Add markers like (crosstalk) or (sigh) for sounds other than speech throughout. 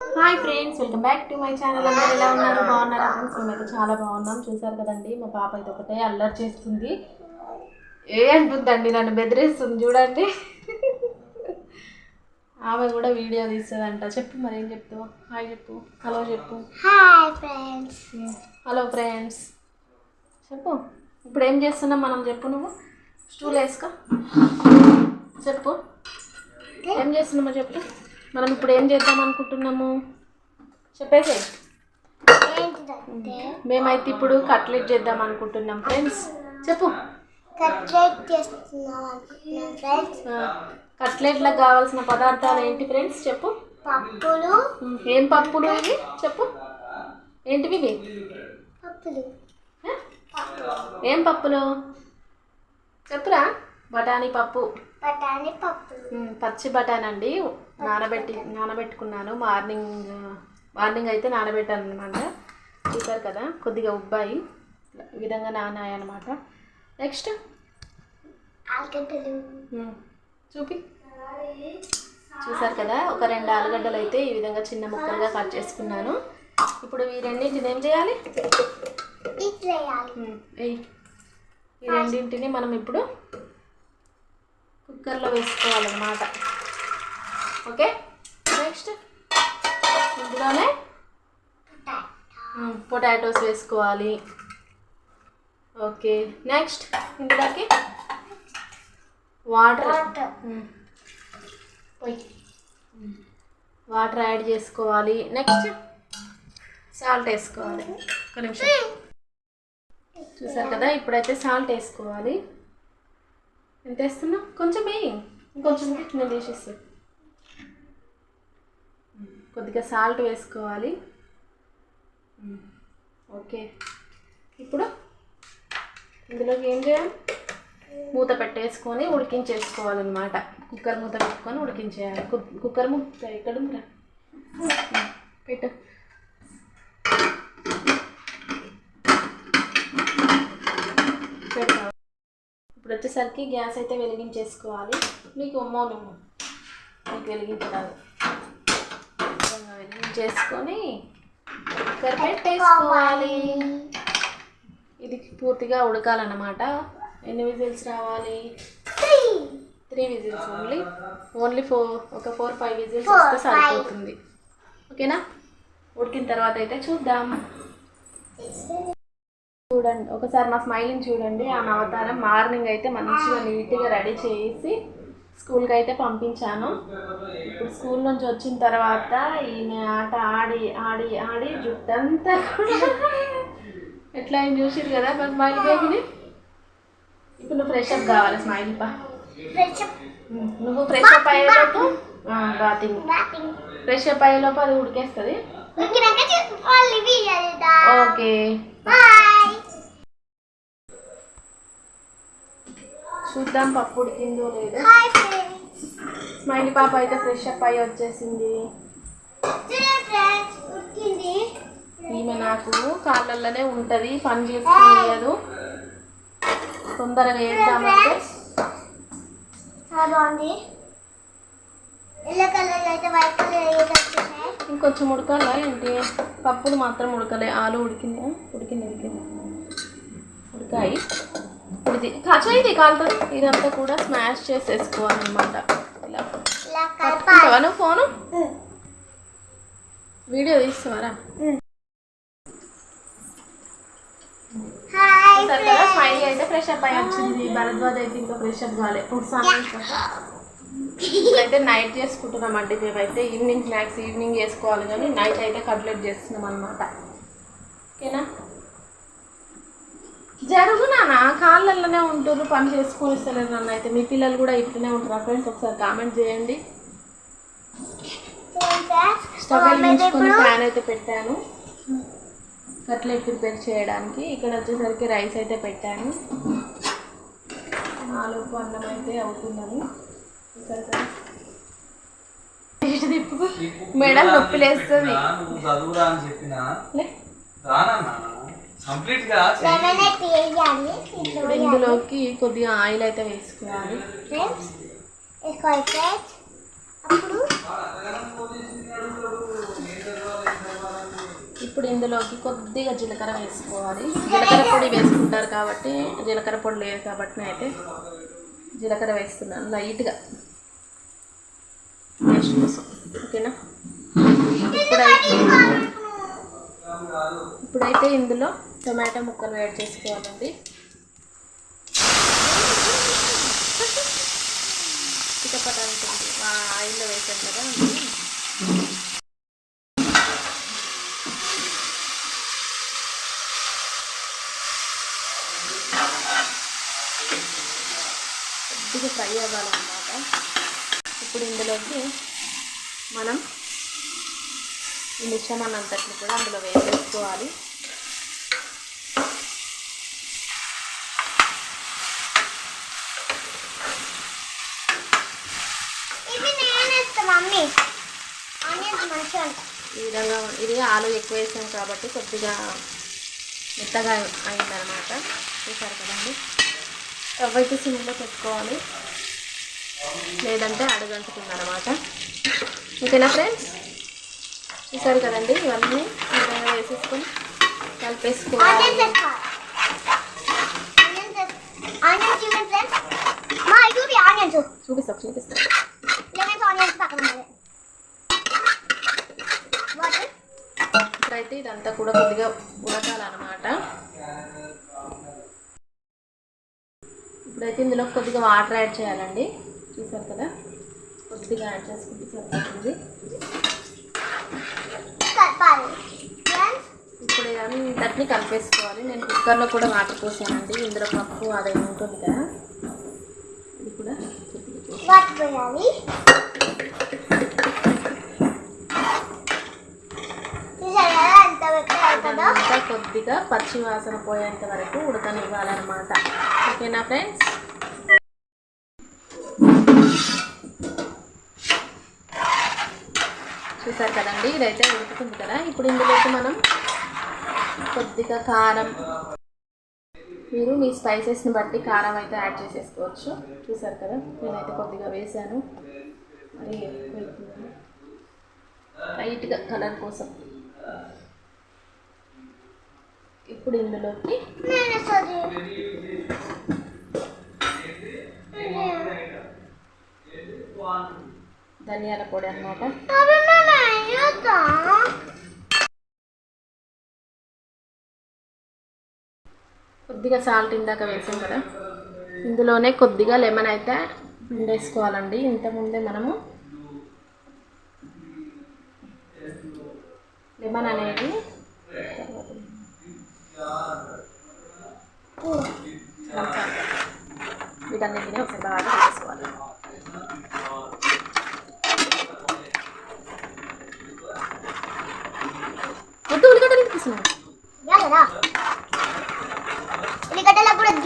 Hi friends welcome back to my channel. అందరూ ఎలా ఉన్నారు? బాగున్నారా? ఫ్రెండ్స్ మేమైతే చాలా బాగున్నాం. చూసారు కదండి మా పాప అయితే ఒకటే అల్లరి చేస్తుంది. ఏ అంటుందండి? నన్ను బెదిరిస్తుంది చూడండి. ఆమె కూడా వీడియో తీస్తుందంట. చెప్పు మరి ఏం చెప్తావు? హాయ్ చెప్పు. హలో చెప్పు. Hi friends. Hello friends. చెప్పు. ఇప్పుడు ఏం చేస్తున్నాం మనం? చెప్పు నువ్వు. స్టూల్ వేసుకో. చెప్పు. ఏం చేస్తున్నామో చెప్పు. మనం ఇప్పుడు ఏం చేద్దాం అనుకుంటున్నాము? చెప్పేసి. మేమైతే ఇప్పుడు కట్లెట్ చేద్దాం అనుకుంటున్నాం ఫ్రెండ్స్. చెప్పు. కట్లెట్ కట్లెట్లకు కావాల్సిన పదార్థాలు ఏంటి ఫ్రెండ్స్? చెప్పు. పప్పులు. ఏం పప్పులు ఇవి? చెప్పు. ఏంటివి ఇవి? పప్పులు? ఏం పప్పులు? చెప్పురా. బఠానీ పప్పు. బఠానీ పప్పులు ఉమ్, పచ్చి బఠానీ అండి. నానబెట్టి నానబెట్టుకున్నాను. మార్నింగ్ మార్నింగ్ అయితే నానబెట్టాను అనమాట చూసారు కదా కొద్దిగా ఉబ్బాయి. ఈ విధంగా నానాయి అనమాట నెక్స్ట్ చూపి. చూసారు కదా ఒక రెండు ఆలుగడ్డలు అయితే ఈ విధంగా చిన్న ముక్కలుగా కట్ చేసుకున్నాను. ఇప్పుడు ఈ రెండింటిని ఏం చేయాలి. ఈ రెండింటిని మనం ఇప్పుడు కుక్కర్లో వేసుకోవాలన్నమాట. ఓకే? నెక్స్ట్ ఇందులోనే? పొటాటోస్ వేసుకోవాలి. ఓకే నెక్స్ట్ ఇందులోకి? వాటర్. వాటర్ యాడ్ చేసుకోవాలి. నెక్స్ట్ సాల్ట్ వేసుకోవాలి. ఒక నిమిషం. చూసారు కదా ఇప్పుడైతే సాల్ట్ వేసుకోవాలి. ఎంత వేస్తున్నా కొంచెం వేయి. ఇంకొంచెం నేను తీసేస్తాను కొద్దిగా సాల్ట్ వేసుకోవాలి. ఓకే. ఇప్పుడు ఇందులోకి ఏం చేయాలి? మూత పెట్టేసుకొని ఉడికించేసుకోవాలన్నమాట. కుక్కర్ మూత పెట్టుకొని ఉడికించేయాలి. కు- కుక్కర్ మూత ఎక్కడ పెట్టు. ఇప్పుడు వచ్చేసరికి గ్యాస్ అయితే వెలిగించేసుకోవాలి. మీకు ఉమ్మ నువ్వు మీకు వెలిగించడానికి విధంగా వెలిగించేసుకొని కుక్కర్ పెట్టేసుకోవాలి ఇది పూర్తిగా ఉడకాలన్నమాట. ఎన్ని విజిల్స్ రావాలి? Three. Whistles only. Only four ఒక ఫోర్ ఫైవ్ విజిల్స్ వస్తే. సరిపోతుంది. ఓకేనా? ఉడికిన తర్వాత అయితే చూద్దాం. చూడండి. ఒకసారి మా స్మైలింగ్ చూడండి. ఆమె అవతారం మార్నింగ్ అయితే మంచిగా నీట్గా రెడీ చేసి స్కూల్కి అయితే పంపించాను. ఇప్పుడు స్కూల్ నుంచి వచ్చిన తర్వాత ఈమె ఆట ఆడి ఆడి ఆడి జుట్టంతా ఎట్లా అయింది చూసిరు కదా మా స్మైల్ బేబీని? ఇప్పుడు నువ్వు ఫ్రెష్ అప్ కావాలి స్మైల్ పా. నువ్వు ఫ్రెష్ అప్ అయ్యేలోపు బాతింగ్ ఫ్రెష్ అప్ అయ్యేలోపు అది ఉడికేస్తుంది. ఓకే. చూద్దాం పప్పు ఉడికిందో లేదో. స్మైలీ పాప అయితే ఫ్రెష్ అప్ అయ్యి వచ్చేసింది. ఈమె నాకు కాళ్ళల్లోనే ఉంటుంది పని చేసుకోలేదు తొందరగా వేద్దామంటే ఇంకొంచెం ఉడకాలా ఏంటి? పప్పులు మాత్రం ఉడకలే ఆలు ఉడికిందా ఉడికింది ఉడికింది. ఉడికాయి. ఇప్పుడు ఇది కాచేది కాలుతుంది ఇదంతా కూడా స్మాష్ చేసేసుకోవాలన్నమాట. పట్టుకుంటావా నువ్వు ఫోను? వీడియో సరే కదా స్మైలీ అయితే ఫ్రెష్ అప్ అయి వచ్చింది. భరద్వాజ్ అయితే ఇంకా ఫ్రెష్ అప్ కాలే. ఇప్పుడైతే నైట్ చేసుకుంటున్నామండి మేమైతే ఈవినింగ్ స్నాక్స్ ఈవినింగ్ చేసుకోవాలి కానీ నైట్ అయితే కట్లెట్ చేస్తున్నాం అనమాట ఓకేనా? జరుగు నాన్న కాళ్ళల్లోనే ఉంటారు పని చేసుకొని ఇస్తలేరు నన్ను అయితే. మీ పిల్లలు కూడా ఇట్లనే ఉంటారు ఫ్రెండ్స్? ఒకసారి కామెంట్ చేయండి. స్టవ్ వెలిగించుకొని ఫ్యాన్ అయితే పెట్టాను. కట్లెట్ ప్రిపేర్ చేయడానికి. ఇక్కడ వచ్చేసరికి రైస్ అయితే పెట్టాను. ఆలోపు అన్నం అయితే అవుతుందని. తిప్పు మెడల్ నొప్పి లేస్తుంది ఇందులోకి కొద్దిగా ఆయిల్ అయితే వేసుకోవాలి. ఇప్పుడు ఇందులోకి కొద్దిగా జీలకర్ర వేసుకోవాలి. జీలకర్ర పొడి వేసుకుంటారు కాబట్టి జీలకర్ర పొడి లేదు కాబట్టి నేనైతే జీలకర్ర వేస్తున్నాను లైట్గా. టేస్ట్ కోసం. ఓకేనా? ఇప్పుడైతే ఇప్పుడైతే ఇందులో టొమాటో ముక్కలు యాడ్ చేసుకోవాలండి. ఆయిల్లో వేసాం కదా. కొద్దిగా ఫ్రై అవ్వాలన్నమాట. ఇప్పుడు ఇందులోకి మనం ఈ మిశ్రమాన్ని కూడా అందులో వేసేసుకోవాలి ఇవి నేను వేస్తా మమ్మీ. ఆనియన్స్ మంచిగా ఈ విధంగా ఇది ఆలు ఎక్కువ వేసాం కాబట్టి కొద్దిగా మెత్తగా అయిందనమాట చూసారు కదండి? రవ్వ అయితే సిమ్లో పెట్టుకోవాలి. లేదంటే అడుగంటుతుంది అనమాట ఓకేనా ఫ్రెండ్స్? చూసారు కదండి ఇవన్నీ ఈ విధంగా వేసేసుకొని కలిపేసుకోవాలి. వేసుకోవాలి. ఆనియన్స్ ఆనియన్స్ పక్కన వాటర్ ఇప్పుడైతే ఇదంతా కూడా కొద్దిగా ఉడకాలన్నమాట. ఇప్పుడైతే ఇందులో కొద్దిగా వాటర్ యాడ్ చేయాలండి. చూసారు కదా? కొద్దిగా యాడ్ చేసుకుంటే సరిపోతుంది. ఇప్పుడు ఇదంతటిని కలిపేసుకోవాలి. నేను కుక్కర్లో కూడా వాటర్ పోసానండి. ఇందులో పప్పు అదే ఉంటుంది కదా. ఇది కూడా వాటర్ పోయాలి చూసారు కదా ఎంత పెద్దగా అవుతుందో ఇదంతా కొద్దిగా పచ్చి వాసన పోయేంత వరకు ఉడకనివ్వాలన్నమాట. ఓకేనా ఫ్రెండ్స్? చూసారు కదండి ఇదైతే ఉడుకుతుంది కదా. ఇప్పుడు ఇందులోకి మనం కొద్దిగా కారం. మీరు మీ స్పైసెస్ని బట్టి కారం అయితే యాడ్ చేసేసుకోవచ్చు. చూసారు కదా నేనైతే కొద్దిగా వేసాను మరి లైట్గా కలర్ కోసం. ఇప్పుడు ఇందులోకి ధనియాల పొడి అన్నమాట. కొద్దిగా సాల్ట్ ఇందాక వేసాం కదా. ఇందులోనే కొద్దిగా లెమన్ అయితే వేసుకోవాలండి. ఇంతకుముందే మనము లెమన్ అనేది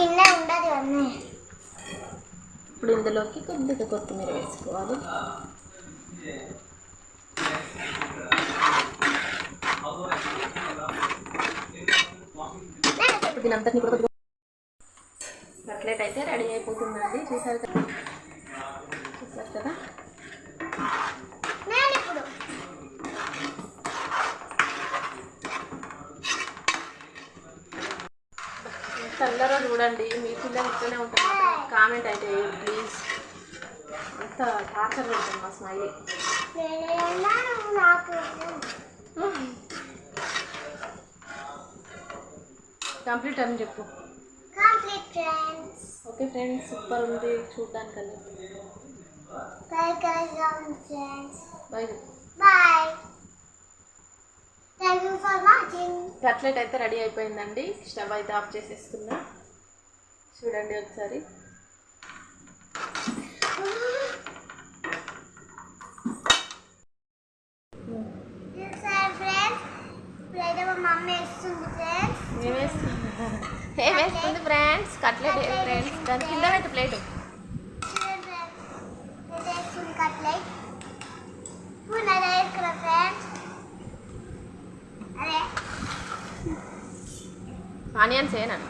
కింద ఉండదు అన్నీ. ఇప్పుడు ఇందులోకి కొద్దిగా కొత్తిమీర వేసుకోవాలి. ఇప్పుడు కూడా కట్లెట్ అయితే రెడీ అయిపోతుందండి. చూసారు కదా? చూసారు కదా నేను ఇప్పుడు తొందరగా చూడండి మీ పిల్లలు ఇక్కడనే ఉంటారు. కామెంట్ అయితే ప్లీజ్ అంత టార్చర్ పెడుతుంది మా స్మైలీ కంప్లీట్ అని చెప్పు. ఓకే ఫ్రెండ్స్ సూపర్ ఉంది. కైకైగా ఫ్రెండ్స్ బాయ్ బాయ్ కట్లెట్ అయితే రెడీ అయిపోయిందండి. స్టవ్ అయితే ఆఫ్ చేసేస్తున్నా. చూడండి ఒకసారి. ఏమేస్తుంది ఫ్రెండ్స్ కట్లెట్ ఫ్రెండ్స్ దాని కింద అయితే ప్లేట్ ఫ్రెండ్స్ ఇదే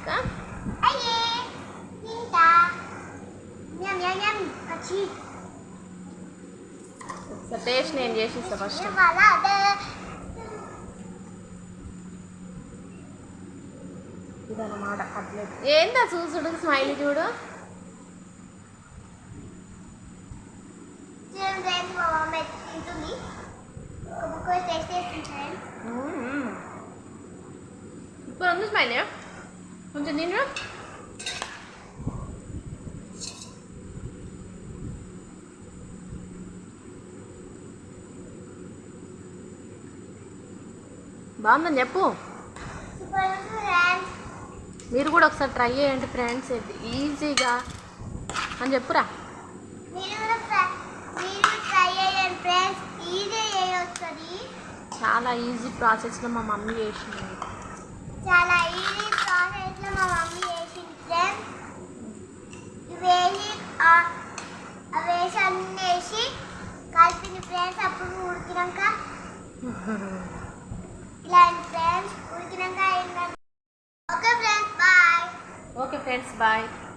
టేస్ట్ నేను చేసేస్తా ఫస్ట్ ఇదన్నమాట కట్లెట్ ఏందా చూసుడు స్మైల్ చూడు. ఇప్పుడు ఉంది స్మైల్ కొంచెం తిన్నా బాగుందని చెప్పు. మీరు కూడా ఒకసారి ట్రై చేయండి ఫ్రెండ్స్. ఇది ఈజీగా అని చెప్పురా. మీరు కూడా ట్రై మీరు ట్రై చేయండి ఫ్రెండ్స్ ఈజీ చేయొస్తుంది చాలా ఈజీ ప్రాసెస్లో మా మమ్మీ చేసింది. చాలా ఈజీ ప్రాసెస్లో మా మమ్మీ చేసింది ఫ్రెండ్స్. వేసి వేసి అన్నీ వేసి కలిపింది ఫ్రెండ్స్. అప్పుడు ఉడికినాక (laughs) Okay friends, bye. Okay friends, bye.